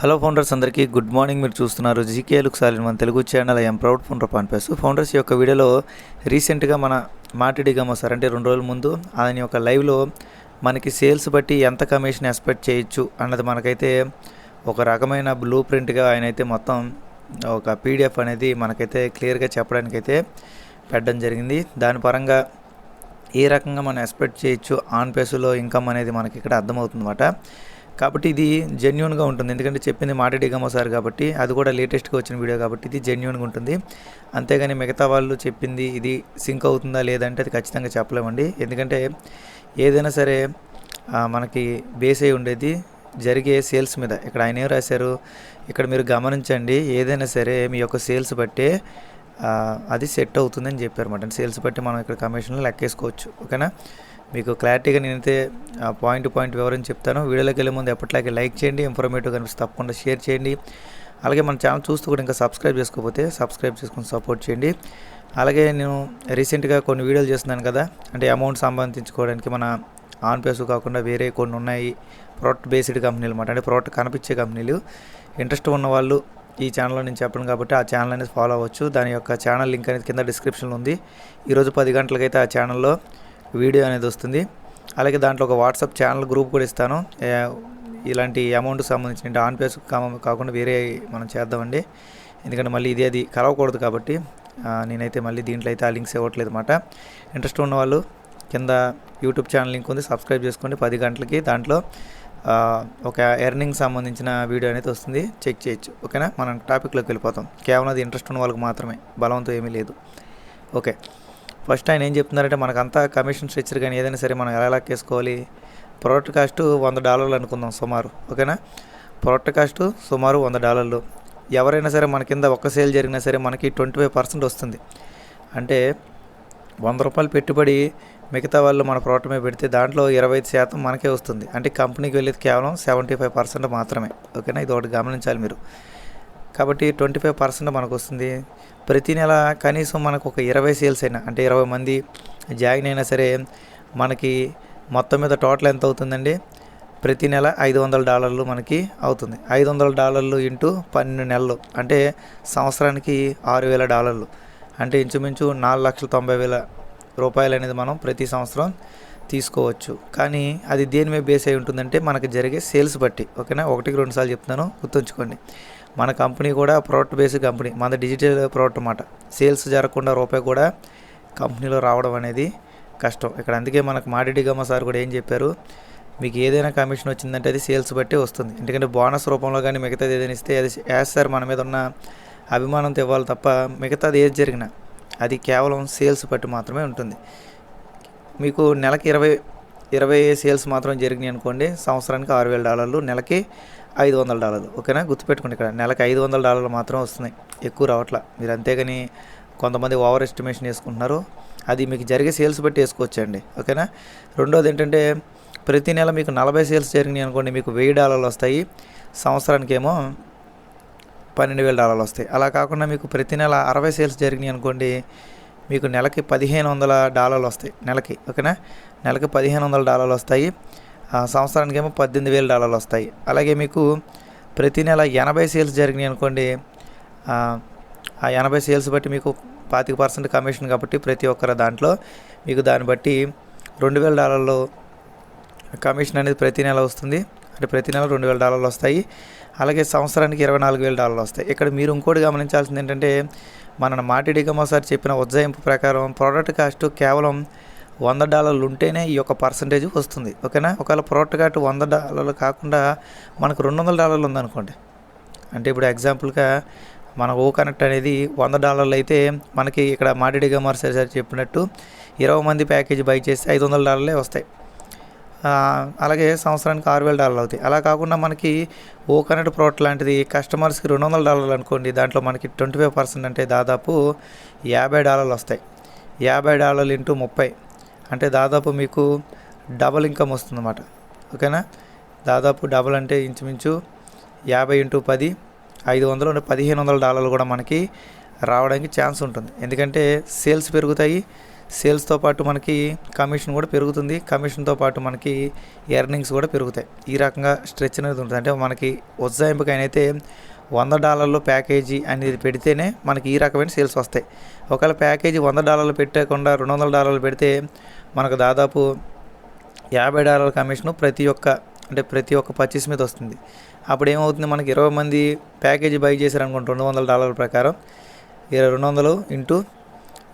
Hello founders అందరికీ good morning. మీరు చూస్తున్నారు జీకే లుక్ సాలిన్ మన Telugu channel I am proud founder పాన్పేస్ founders యొక్క వీడియోలో రీసెంట్గా మన మాటిడిగామో సార్ అంటే రెండు రోజుల ముందు ఆయన యొక్క లైవ్లో మనకి సేల్స్ బట్టి ఎంత కమిషన్ ఎక్స్పెక్ట్ చేయొచ్చు అన్నది మనకైతే ఒక రకమైన బ్లూ ప్రింట్గా ఆయన అయితే మొత్తం ఒక పీడిఎఫ్ అనేది మనకైతే క్లియర్గా చెప్పడానికైతే పెట్టడం జరిగింది. దాని పరంగా ఏ రకంగా మనం ఎక్స్పెక్ట్ చేయొచ్చు ఆన్ పేసులో ఇన్కమ్ అనేది మనకి ఇక్కడ అర్థమవుతుందన్నమాట. కాబట్టి ఇది జెన్యున్గా ఉంటుంది. ఎందుకంటే చెప్పింది మాట డిగమ్మ సార్ కాబట్టి అది కూడా లేటెస్ట్గా వచ్చిన వీడియో కాబట్టి ఇది జెన్యున్గా ఉంటుంది. అంతేగాని మిగతా వాళ్ళు చెప్పింది ఇది సింక్ అవుతుందా లేదంటే అది ఖచ్చితంగా చెప్పలేమండి. ఎందుకంటే ఏదైనా సరే మనకి బేస్ అయి ఉండేది జరిగే సేల్స్ మీద. ఇక్కడ ఆయన ఏం రాశారు? ఇక్కడ మీరు గమనించండి ఏదైనా సరే మీ యొక్క సేల్స్ బట్టే అది సెట్ అవుతుందని చెప్పారు అనమాట సేల్స్ బట్టి మనం ఇక్కడ కమిషన్లు లెక్కేసుకోవచ్చు. ఓకేనా? మీకు క్లారిటీగా నేనైతే పాయింట్ పాయింట్ వివరం చెప్తాను. వీడియోలోకి వెళ్ళే ముందు ఎప్పటిలాగే లైక్ చేయండి ఇన్ఫర్మేటివ్ కనిపిస్తే తప్పకుండా షేర్ చేయండి. అలాగే మన ఛానల్ చూస్తూ కూడా ఇంకా సబ్స్క్రైబ్ చేసుకోకపోతే సబ్స్క్రైబ్ చేసుకుని సపోర్ట్ చేయండి. అలాగే నేను రీసెంట్గా కొన్ని వీడియోలు చేస్తున్నాను కదా అంటే అమౌంట్ సంపాదించుకోవడానికి మన ఆన్ పేస్ కాకుండా వేరే కొన్ని ఉన్నాయి ప్రోడక్ట్ బేస్డ్ కంపెనీలు అనమాట అంటే ప్రోడక్ట్ కనిపించే కంపెనీలు ఇంట్రెస్ట్ ఉన్న వాళ్ళు ఈ ఛానల్లో నేను చెప్పను కాబట్టి ఆ ఛానల్ అనేది ఫాలో అవ్వచ్చు. దాని యొక్క ఛానల్ లింక్ అనేది కింద డిస్క్రిప్షన్లో ఉంది. ఈరోజు పది గంటలకైతే ఆ ఛానల్లో వీడియో అనేది వస్తుంది. అలాగే దాంట్లో ఒక వాట్సాప్ ఛానల్ గ్రూప్ కూడా ఇస్తాను. ఇలాంటి అమౌంట్ సంబంధించిన ఆన్ పేస్ కాకుండా వేరే మనం చేద్దామండి. ఎందుకంటే మళ్ళీ ఇది అది కలవకూడదు కాబట్టి నేనైతే మళ్ళీ దీంట్లో అయితే ఆ లింక్స్ ఇవ్వట్లేదు అనమాట ఇంట్రెస్ట్ ఉన్న వాళ్ళు కింద యూట్యూబ్ ఛానల్ లింక్ ఉంది సబ్స్క్రైబ్ చేసుకోండి. పది గంటలకి దాంట్లో ఒక ఎర్నింగ్ సంబంధించిన వీడియో అనేది వస్తుంది. చెక్ చేయొచ్చు. ఓకేనా? మనం టాపిక్లోకి వెళ్ళిపోతాం. కేవలం అది ఇంట్రెస్ట్ ఉన్న వాళ్ళకి మాత్రమే. బలవంతం ఏమీ లేదు. ఓకే. ఫస్ట్ ఆయన ఏం చెప్తున్నారంటే మనకంతా కమిషన్ స్ట్రక్చర్ కానీ ఏదైనా సరే మనం ఎలా లెక్కేసుకోవాలి ప్రోడక్ట్ కాస్ట్ వంద డాలర్లు అనుకుందాం సుమారు ఓకేనా? ప్రోడక్ట్ కాస్ట్ సుమారు వంద డాలర్లు. ఎవరైనా సరే మన కింద ఒక్క సేల్ జరిగినా సరే మనకి ట్వంటీ ఫైవ్ పర్సెంట్ వస్తుంది. అంటే వంద రూపాయలు పెట్టుబడి మిగతా వాళ్ళు మన ప్రోడక్ట్ మీద పెడితే దాంట్లో ఇరవై ఐదు శాతం మనకే వస్తుంది. అంటే కంపెనీకి వెళ్ళేది కేవలం సెవెంటీ ఫైవ్ పర్సెంట్ మాత్రమే ఓకేనా? ఇది ఒకటి గమనించాలి మీరు. కాబట్టి ట్వంటీ ఫైవ్ పర్సెంట్ మనకు వస్తుంది ప్రతి నెల కనీసం మనకు ఒక ఇరవై సేల్స్ అయినా అంటే ఇరవై మంది జాయిన్ అయినా సరే మనకి మొత్తం మీద టోటల్ ఎంత అవుతుందండి? ప్రతి నెల ఐదు వందల డాలర్లు మనకి అవుతుంది. ఐదు వందల డాలర్లు ఇంటూ పన్నెండు నెలలు అంటే సంవత్సరానికి ఆరు వేల డాలర్లు. అంటే ఇంచుమించు నాలుగు లక్షల తొంభై వేల రూపాయలు అనేది మనం ప్రతి సంవత్సరం తీసుకోవచ్చు. కానీ అది దేని మీద బేస్ అయి ఉంటుందంటే మనకి జరిగే సేల్స్ బట్టి. ఓకేనా? ఒకటికి రెండు సార్లు చెప్తున్నాను గుర్తుంచుకోండి. మన కంపెనీ కూడా ప్రోడక్ట్ బేస్డ్ కంపెనీ మన డిజిటల్ ప్రోడక్ట్ అన్నమాట. సేల్స్ జరగకుండా రూపాయి కూడా కంపెనీలో రావడం అనేది కష్టం. ఇక్కడ అందుకే మనకు మాడిడి గమ్మ సార్ కూడా ఏం చెప్పారు మీకు ఏదైనా కమిషన్ వచ్చిందంటే అది సేల్స్ బట్టే వస్తుంది. ఎందుకంటే బోనస్ రూపంలో కానీ మిగతాది ఏదైనా ఇస్తే అది యాజ్ సార్ మన మీద ఉన్న అభిమానంతో ఇవ్వాలి తప్ప మిగతాది ఏది జరిగినా అది కేవలం సేల్స్ బట్టి మాత్రమే ఉంటుంది. మీకు నెలకి ఇరవై ఇరవై సేల్స్ మాత్రం జరిగినాయి అనుకోండి సంవత్సరానికి ఆరు వేల డాలర్లు నెలకి ఐదు వందల డాలర్లు ఓకేనా? గుర్తుపెట్టుకోండి ఇక్కడ నెలకి ఐదు వందల డాలర్లు మాత్రం వస్తున్నాయి ఎక్కువ రావట్లా. మీరు అంతేగాని కొంతమంది ఓవర్ ఎస్టిమేషన్ వేసుకుంటున్నారు అది మీకు జరిగే సేల్స్ బట్టి వేసుకోవచ్చండి ఓకేనా? రెండోది ఏంటంటే ప్రతి నెల మీకు నలభై సేల్స్ జరిగినాయి అనుకోండి మీకు వెయ్యి డాలర్లు వస్తాయి సంవత్సరానికి ఏమో పన్నెండు వేల డాలర్లు వస్తాయి. అలా కాకుండా మీకు ప్రతి నెల అరవై సేల్స్ జరిగినాయి అనుకోండి మీకు నెలకి పదిహేను వందల డాలర్లు వస్తాయి. నెలకి ఓకేనా? నెలకి పదిహేను వందల డాలర్లు వస్తాయి. ఆ, సంవత్సరానికి ఏమో పద్దెనిమిది వేల డాలర్లు వస్తాయి. అలాగే మీకు ప్రతి నెల ఎనభై సేల్స్ జరిగినాయి అనుకోండి ఆ, ఎనభై సేల్స్ బట్టి మీకు పాతిక పర్సెంట్ కమిషన్ కాబట్టి ప్రతి ఒక్కరు దాంట్లో మీకు దాన్ని బట్టి రెండు వేల డాలర్లు కమిషన్ అనేది ప్రతి నెల వస్తుంది. అంటే ప్రతి నెల రెండు వేల డాలర్లు వస్తాయి. అలాగే సంవత్సరానికి ఇరవై నాలుగు వేల డాలర్లు వస్తాయి. ఇక్కడ మీరు ఇంకోటి గమనించాల్సింది ఏంటంటే మన మాటిడిగమ్మ సార్ చెప్పిన ఉజ్జాయింపు ప్రకారం ప్రోడక్ట్ కాస్ట్ కేవలం వంద డాలర్లు ఉంటేనే ఈ యొక్క పర్సంటేజ్ వస్తుంది. ఓకేనా? ఒకవేళ ప్రోడక్ట్ కాస్ట్ వంద డాలర్లు కాకుండా మనకు రెండు వందల డాలర్లు ఉందనుకోండి. అంటే ఇప్పుడు ఎగ్జాంపుల్గా మన ఓ కనెక్ట్ అనేది వంద డాలర్లు అయితే మనకి ఇక్కడ మాటిడి సార్ సార్ చెప్పినట్టు ఇరవై మంది ప్యాకేజీ బై చేస్తే ఐదు వందల డాలర్లే వస్తాయి. అలాగే సంవత్సరానికి ఆరు వేల డాలర్లు అవుతాయి. అలా కాకుండా మనకి ఓ కనెక్ట్ ప్రోడక్ట్ లాంటిది కస్టమర్స్కి రెండు వందల డాలర్లు అనుకోండి దాంట్లో మనకి ట్వంటీ ఫైవ్ పర్సెంట్ అంటే దాదాపు యాభై డాలర్లు వస్తాయి. యాభై డాలర్లు ఇంటూ ముప్పై అంటే దాదాపు మీకు డబల్ ఇన్కమ్ వస్తుందన్నమాట. ఓకేనా? దాదాపు డబల్ అంటే ఇంచుమించు యాభై ఇంటూ పది ఐదు వందలు పదిహేను వందల డాలర్లు కూడా మనకి రావడానికి ఛాన్స్ ఉంటుంది. ఎందుకంటే సేల్స్ పెరుగుతాయి సేల్స్తో పాటు మనకి కమిషన్ కూడా పెరుగుతుంది. కమిషన్తో పాటు మనకి ఎర్నింగ్స్ కూడా పెరుగుతాయి. ఈ రకంగా స్ట్రెచ్ అనేది ఉంటుంది. అంటే మనకి ఉజ్జాయింపుకైనైతే వంద డాలర్లు ప్యాకేజీ అనేది పెడితేనే మనకి ఈ రకమైన సేల్స్ వస్తాయి. ఒకవేళ ప్యాకేజీ వంద డాలర్లు పెట్టకుండా రెండు వందల డాలర్లు పెడితే మనకు దాదాపు యాభై డాలర్ల కమిషన్ ప్రతి ఒక్క అంటే ప్రతి ఒక్క పర్చేస్ మీద వస్తుంది. అప్పుడు ఏమవుతుంది? మనకి ఇరవై మంది ప్యాకేజీ బై చేశారనుకోండి రెండు వందల డాలర్ల ప్రకారం. ఇరవై రెండు వందలు ఇంటూ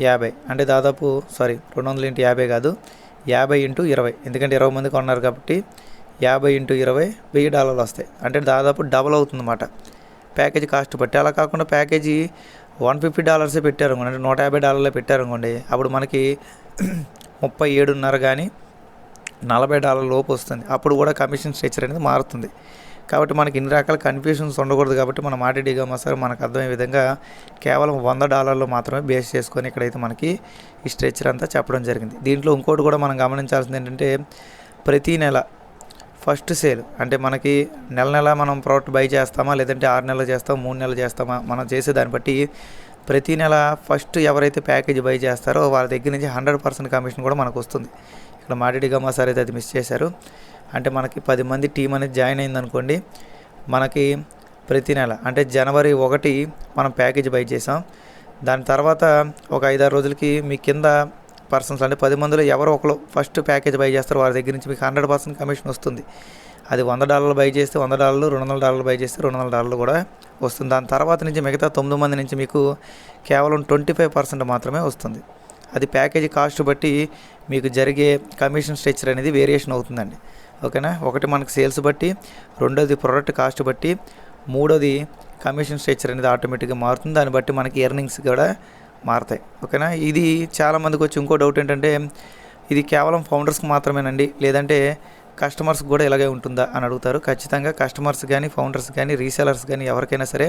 యాభై. అంటే దాదాపు సారీ రెండు వందలు ఇంటూ యాభై కాదు యాభై ఇంటూ ఇరవై. ఎందుకంటే ఇరవై మంది కొన్నారు కాబట్టి యాభై ఇంటూ ఇరవై వెయ్యి డాలర్లు వస్తాయి. అంటే దాదాపు డబల్ అవుతుందన్నమాట. ప్యాకేజీ కాస్ట్ బట్టి. అలా కాకుండా ప్యాకేజీ వన్ ఫిఫ్టీ డాలర్సే పెట్టారు అంటే నూట యాభై డాలర్లే పెట్టారు అనుకోండి. అప్పుడు మనకి ముప్పై ఏడున్నర కానీ నలభై డాలర్ లోపు వస్తుంది. అప్పుడు కూడా కమిషన్ స్ట్రక్చర్ అనేది మారుతుంది. కాబట్టి మనకి ఇన్ని రకాల కన్ఫ్యూషన్స్ ఉండకూడదు కాబట్టి మన మాటిడిగా మసారు మనకు అర్థమయ్యే విధంగా కేవలం వంద డాలర్లు మాత్రమే బేస్ చేసుకొని ఇక్కడైతే మనకి ఈ స్ట్రెచ్చర్ అంతా చెప్పడం జరిగింది. దీంట్లో ఇంకోటి కూడా మనం గమనించాల్సింది ఏంటంటే ప్రతి నెల ఫస్ట్ సేల్ అంటే మనకి నెల నెల మనం ప్రోడక్ట్ బై చేస్తామా లేదంటే ఆరు నెలలు చేస్తాం మూడు నెలలు చేస్తామా మనం చేసే దాన్ని బట్టి ప్రతి నెల ఫస్ట్ ఎవరైతే ప్యాకేజ్ బై చేస్తారో వాళ్ళ దగ్గర నుంచి హండ్రెడ్ పర్సెంట్ కమిషన్ కూడా మనకు వస్తుంది. ఇక్కడ మాటిడి గమ్మా సార్ అయితే అది మిస్ చేశారు. అంటే మనకి పది మంది టీం అనేది జాయిన్ అయిందనుకోండి మనకి ప్రతి నెల అంటే జనవరి ఒకటి మనం ప్యాకేజ్ బై చేసాం. దాని తర్వాత ఒక ఐదారు రోజులకి మీ కింద పర్సన్స్ అంటే పది మందిలో ఎవరో ఒకరు ఫస్ట్ ప్యాకేజ్ బై చేస్తారు వారి దగ్గర నుంచి మీకు హండ్రెడ్ పర్సెంట్ కమిషన్ వస్తుంది. అది వంద డాలర్లు బై చేస్తే వంద డాలర్లు రెండు వందల డాలర్లు బై చేస్తే రెండు వందల డాలర్లు కూడా వస్తుంది. దాని తర్వాత నుంచి మిగతా తొమ్మిది మంది నుంచి మీకు కేవలం ట్వంటీ ఫైవ్ పర్సెంట్ మాత్రమే వస్తుంది. అది ప్యాకేజీ కాస్ట్ బట్టి మీకు జరిగే కమిషన్ స్ట్రక్చర్ అనేది వేరియేషన్ అవుతుందండి. ఓకేనా? ఒకటి మనకి సేల్స్ బట్టి రెండోది ప్రోడక్ట్ కాస్ట్ బట్టి మూడోది కమిషన్ స్ట్రక్చర్ అనేది ఆటోమేటిక్గా మారుతుంది. దాన్ని బట్టి మనకి ఎర్నింగ్స్ కూడా మారుతాయి. ఓకేనా? ఇది చాలామందికి వచ్చి ఇంకో డౌట్ ఏంటంటే ఇది కేవలం ఫౌండర్స్కి మాత్రమేనండి. లేదంటే కస్టమర్స్ కూడా ఇలాగే ఉంటుందా అని అడుగుతారు. ఖచ్చితంగా కస్టమర్స్ కానీ ఫౌండర్స్ కానీ రీసెలర్స్ కానీ ఎవరికైనా సరే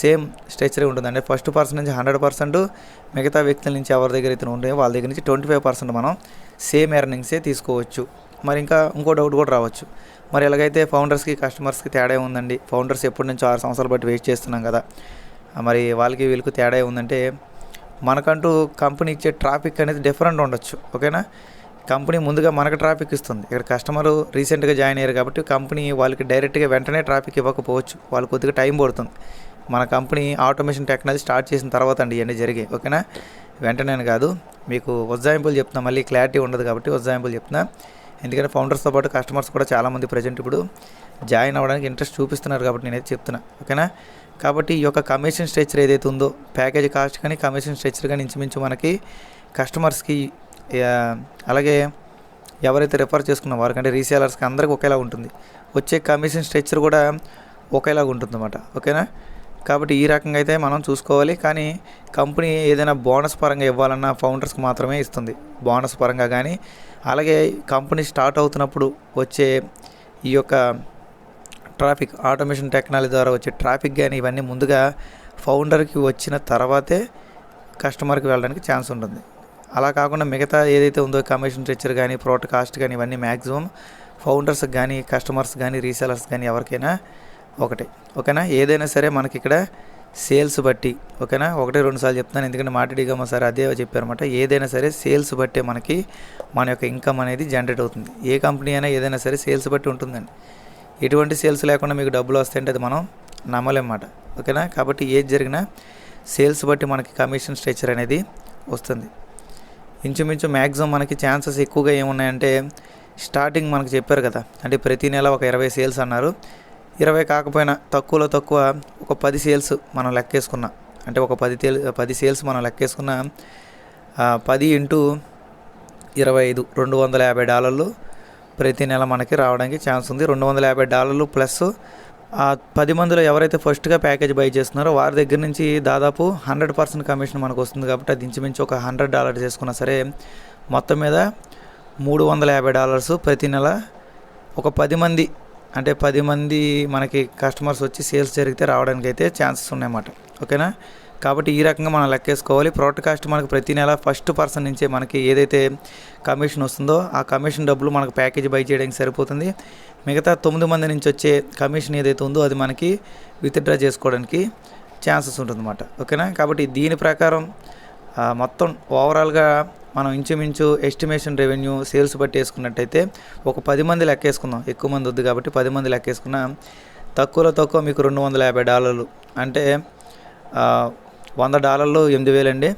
సేమ్ స్ట్రక్చరే ఉంటుంది అంటే ఫస్ట్ పర్సన్ నుంచి హండ్రెడ్ పర్సెంట్ మిగతా వ్యక్తుల నుంచి ఎవరి దగ్గర అయితే ఉంటాయో వాళ్ళ దగ్గర నుంచి ట్వంటీ ఫైవ్ పర్సెంట్ మనం సేమ్ ఎర్నింగ్సే తీసుకోవచ్చు. మరి ఇంకా ఇంకో డౌట్ కూడా రావచ్చు. మరి ఎలాగైతే ఫౌండర్స్కి కస్టమర్స్కి తేడా ఉందండి ఫౌండర్స్ ఎప్పటి నుంచో ఆరు సంవత్సరాలు బట్టి వెయిట్ చేస్తున్నాం కదా. మరి వాళ్ళకి వీళ్ళకి తేడా ఉందంటే మనకంటూ కంపెనీ ఇచ్చే ట్రాఫిక్ అనేది డిఫరెంట్ ఉండొచ్చు ఓకేనా కంపెనీ ముందుగా మనకు ట్రాఫిక్ ఇస్తుంది. ఇక్కడ కస్టమర్ రీసెంట్గా జాయిన్ అయ్యారు కాబట్టి కంపెనీ వాళ్ళకి డైరెక్ట్గా వెంటనే ట్రాఫిక్ ఇవ్వకపోవచ్చు. వాళ్ళు కొద్దిగా టైం పడుతుంది. మన కంపెనీ ఆటోమేషన్ టెక్నాలజీ స్టార్ట్ చేసిన తర్వాత అండి ఇవన్నీ జరిగాయి ఓకేనా వెంటనే కాదు మీకు ఉజ్జాయింపులు చెప్తున్నా మళ్ళీ క్లారిటీ ఉండదు కాబట్టి ఉజ్జాయింపులు చెప్తున్నా. ఎందుకంటే ఫౌండర్స్తో పాటు కస్టమర్స్ కూడా చాలామంది ప్రజెంట్ ఇప్పుడు జాయిన్ అవ్వడానికి ఇంట్రెస్ట్ చూపిస్తున్నారు కాబట్టి నేనైతే చెప్తున్నా ఓకేనా? కాబట్టి ఈ యొక్క కమిషన్ స్ట్రక్చర్ ఏదైతే ఉందో ప్యాకేజ్ కాస్ట్ కానీ కమిషన్ స్ట్రక్చర్ కానీ ఇంచుమించు మనకి కస్టమర్స్కి అలాగే ఎవరైతే రిఫర్ చేసుకున్న వారికంటే రీసేలర్స్కి అందరికీ ఒకేలా ఉంటుంది. వచ్చే కమిషన్ స్ట్రక్చర్ కూడా ఒకేలాగా ఉంటుంది అన్నమాట ఓకేనా? కాబట్టి ఈ రకంగా అయితే మనం చూసుకోవాలి. కానీ కంపెనీ ఏదైనా బోనస్ పరంగా ఇవ్వాలన్నా ఫౌండర్స్కి మాత్రమే ఇస్తుంది. బోనస్ పరంగా కానీ అలాగే కంపెనీ స్టార్ట్ అవుతున్నప్పుడు వచ్చే ఈ యొక్క ట్రాఫిక్ ఆటోమేషన్ టెక్నాలజీ ద్వారా వచ్చే ట్రాఫిక్ కానీ ఇవన్నీ ముందుగా ఫౌండర్కి వచ్చిన తర్వాతే కస్టమర్కి వెళ్ళడానికి ఛాన్స్ ఉంటుంది. అలా కాకుండా మిగతా ఏదైతే ఉందో కమిషన్ స్ట్రక్చర్ కానీ ప్రోడక్ట్ కాస్ట్ కానీ ఇవన్నీ మ్యాక్సిమం ఫౌండర్స్కి కానీ కస్టమర్స్ కానీ రీసెలర్స్ కానీ ఎవరికైనా ఒకటి. ఓకేనా? ఏదైనా సరే మనకి ఇక్కడ సేల్స్ బట్టి ఓకేనా? ఒకటి రెండు సార్లు చెప్తున్నాను. ఎందుకంటే మాట్లాడిగా సార్ అదే చెప్పారన్నమాట. ఏదైనా సరే సేల్స్ బట్టే మనకి మన యొక్క ఇన్కమ్ అనేది జనరేట్ అవుతుంది. ఏ కంపెనీ అయినా ఏదైనా సరే సేల్స్ బట్టి ఉంటుందండి. ఎటువంటి సేల్స్ లేకుండా మీకు డబ్బులు వస్తాయంటే అది మనం నమ్మలేమాట ఓకేనా? కాబట్టి ఏది జరిగినా సేల్స్ బట్టి మనకి కమిషన్ స్ట్రక్చర్ అనేది వస్తుంది. ఇంచుమించు మ్యాక్సిమం మనకి ఛాన్సెస్ ఎక్కువగా ఏమున్నాయంటే స్టార్టింగ్ మనకు చెప్పారు కదా. అంటే ప్రతి నెల ఒక ఇరవై సేల్స్ అన్నారు. ఇరవై కాకపోయినా తక్కువలో తక్కువ ఒక పది సేల్స్ మనం లెక్కేసుకున్నా. అంటే ఒక పది తేల్ పది సేల్స్ మనం లెక్కేసుకున్న పది ఇంటూ ఇరవై ఐదు రెండు వందల యాభై డాలర్లు ప్రతి నెల మనకి రావడానికి ఛాన్స్ ఉంది. రెండు వందల యాభై డాలర్లు ప్లస్ ఆ పది మందిలో ఎవరైతే ఫస్ట్గా ప్యాకేజ్ బై చేస్తున్నారో వారి దగ్గర నుంచి దాదాపు హండ్రెడ్ పర్సెంట్ కమిషన్ మనకు వస్తుంది కాబట్టి అది ఇంచుమించు ఒక హండ్రెడ్ డాలర్ చేసుకున్నా సరే మొత్తం మీద మూడు వందల యాభై డాలర్స్ ప్రతి నెల ఒక పది మంది అంటే పది మంది మనకి కస్టమర్స్ వచ్చి సేల్స్ జరిగితే రావడానికి అయితే ఛాన్సెస్ ఉన్నాయన్నమాట. ఓకేనా? కాబట్టి ఈ రకంగా మనం లెక్కేసుకోవాలి. ప్రోడక్ట్ కాస్ట్ మనకు ప్రతి నెల ఫస్ట్ పర్సన్ నుంచే మనకి ఏదైతే కమిషన్ వస్తుందో ఆ కమిషన్ డబ్బులు మనకు ప్యాకేజ్ బై చేయడానికి సరిపోతుంది. మిగతా తొమ్మిది మంది నుంచి వచ్చే కమిషన్ ఏదైతే ఉందో అది మనకి విత్డ్రా చేసుకోవడానికి ఛాన్సెస్ ఉంటుందన్నమాట. ఓకేనా? కాబట్టి దీని ప్రకారం మొత్తం ఓవరాల్గా మనం ఇంచుమించు ఎస్టిమేషన్ రెవెన్యూ సేల్స్ బట్టి వేసుకున్నట్టయితే ఒక పది మంది లెక్కేసుకుందాం. ఎక్కువ మంది వద్దు కాబట్టి పది మంది లెక్కేసుకున్న తక్కువలో తక్కువ మీకు రెండు వందల యాభై డాలర్లు. అంటే వంద డాలర్లు ఎనిమిది వేలండి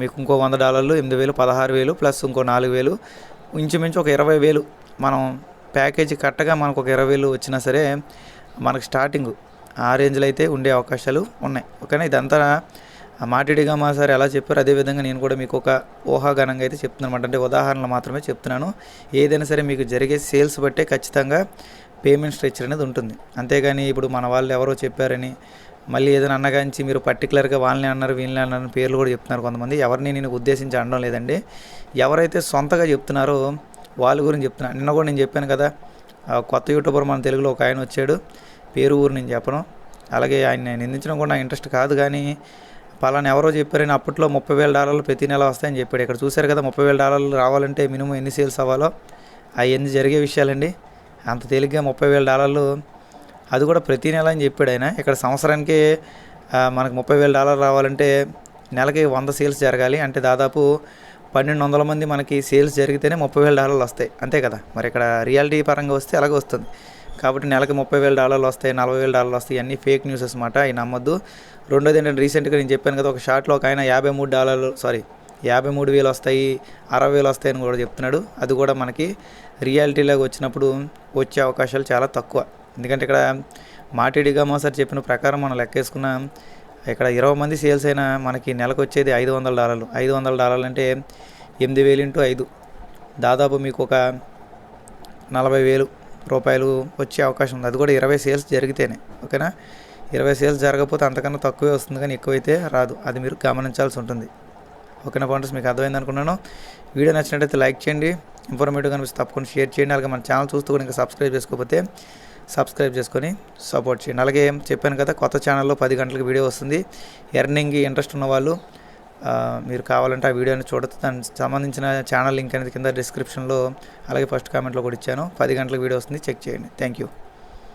మీకు ఇంకో వంద డాలర్లు ఎనిమిది వేలు పదహారు వేలు ప్లస్ ఇంకో నాలుగు వేలు. ఇంచుమించు ఒక ఇరవై వేలు మనం ప్యాకేజీ కట్టగా మనకు ఒక ఇరవై వేలు వచ్చినా సరే మనకు స్టార్టింగ్ ఆ రేంజ్లో అయితే ఉండే అవకాశాలు ఉన్నాయి. ఓకేనా? ఇదంతా ఆ మాటిడిగా మా సార్ ఎలా చెప్పారు అదేవిధంగా నేను కూడా మీకు ఒక ఊహాగానంగా అయితే చెప్తున్నాను అనమాట అంటే ఉదాహరణలు మాత్రమే చెప్తున్నాను. ఏదైనా సరే మీకు జరిగే సేల్స్ బట్టే ఖచ్చితంగా పేమెంట్ స్ట్రక్చర్ అనేది ఉంటుంది. అంతేగాని ఇప్పుడు మన వాళ్ళు ఎవరో చెప్పారని మళ్ళీ ఏదైనా అన్నగాంచి మీరు పర్టికులర్గా వాళ్ళని అన్నారు వీళ్ళని అన్నారు పేర్లు కూడా చెప్తున్నారు కొంతమంది. ఎవరిని నేను ఉద్దేశించి అనడం లేదండి. ఎవరైతే సొంతగా చెప్తున్నారో వాళ్ళ గురించి చెప్తున్నాను నిన్న కూడా నేను చెప్పాను కదా ఆ కొత్త యూట్యూబర్ మన తెలుగులో ఒక ఆయన వచ్చాడు. పేరు ఊరు నేను చెప్పను. అలాగే ఆయన నిందించడం కూడా నా ఇంట్రెస్ట్ కాదు కానీ పలానా ఎవరో చెప్పారని అప్పట్లో ముప్పై వేల డాలర్లు ప్రతి నెల వస్తాయని చెప్పాడు. ఇక్కడ చూశారు కదా ముప్పై వేల డాలర్లు రావాలంటే మినిమం ఎన్ని సేల్స్ అవ్వాలో అవన్నీ జరిగే విషయాలండి. అంత తేలిగ్గా ముప్పై వేల డాలర్లు అది కూడా ప్రతి నెల అని చెప్పాడు ఆయన. ఇక్కడ సంవత్సరానికి మనకు ముప్పై వేల డాలర్లు రావాలంటే నెలకి వంద సేల్స్ జరగాలి. అంటే దాదాపు పన్నెండు వందల మంది మనకి సేల్స్ జరిగితేనే ముప్పై వేల డాలర్లు వస్తాయి. అంతే కదా? మరి ఇక్కడ రియాలిటీ పరంగా వస్తే అలాగే వస్తుంది. కాబట్టి నెలకి ముప్పై వేల డాలర్లు వస్తాయి నలభై వేల డాలర్లు వస్తాయి అన్నీ ఫేక్ న్యూస్ అనమాట అవి నమ్మొద్దు. రెండోది ఏంటంటే రీసెంట్గా నేను చెప్పాను కదా ఒక షార్ట్లో ఒక ఆయన యాభై మూడు డాలర్లు సారీ యాభై మూడు వేలు వస్తాయి అరవై వేలు వస్తాయని కూడా చెప్తున్నాడు. అది కూడా మనకి రియాలిటీలోకి వచ్చినప్పుడు వచ్చే అవకాశాలు చాలా తక్కువ. ఎందుకంటే ఇక్కడ మాటిడిగా సార్ చెప్పిన ప్రకారం మనం లెక్కేసుకున్న ఇక్కడ ఇరవై మంది సేల్స్ అయినా మనకి నెలకు వచ్చేది ఐదు వందల డాలర్లు. ఐదు వందల డాలర్లు అంటే ఎనిమిది వేలు ఇంటూ ఐదు. దాదాపు మీకు ఒక నలభై వేలు రూపాయలు వచ్చే అవకాశం ఉంది. అది కూడా ఇరవై సేల్స్ జరిగితేనే ఓకేనా? ఇరవై సేల్స్ జరగకపోతే అంతకన్నా తక్కువే వస్తుంది కానీ ఎక్కువైతే రాదు. అది మీరు గమనించాల్సి ఉంటుంది. ఓకేనా పాయింట్స్ మీకు అర్థమైంది అనుకున్నాను. వీడియో నచ్చినట్టయితే లైక్ చేయండి. ఇన్ఫర్మేటివ్ కనిపిస్తే తప్పకుండా షేర్ చేయండి. అలాగే మన ఛానల్ చూస్తూ కూడా ఇంకా సబ్స్క్రైబ్ చేసుకోకపోతే సబ్స్క్రైబ్ చేసుకొని సపోర్ట్ చేయండి. అలాగే చెప్పాను కదా కొత్త ఛానల్లో పది గంటలకు వీడియో వస్తుంది. ఎర్నింగ్కి ఇంట్రెస్ట్ ఉన్న వాళ్ళు మీరు కావాలంటే ఆ వీడియోని చూడొచ్చు. దానికి సంబంధించిన ఛానల్ లింక్ అనేది కింద డిస్క్రిప్షన్లో అలాగే ఫస్ట్ కామెంట్లో కూడా ఇచ్చాను. పది గంటలకు వీడియో వస్తుంది. చెక్ చేయండి. Thank you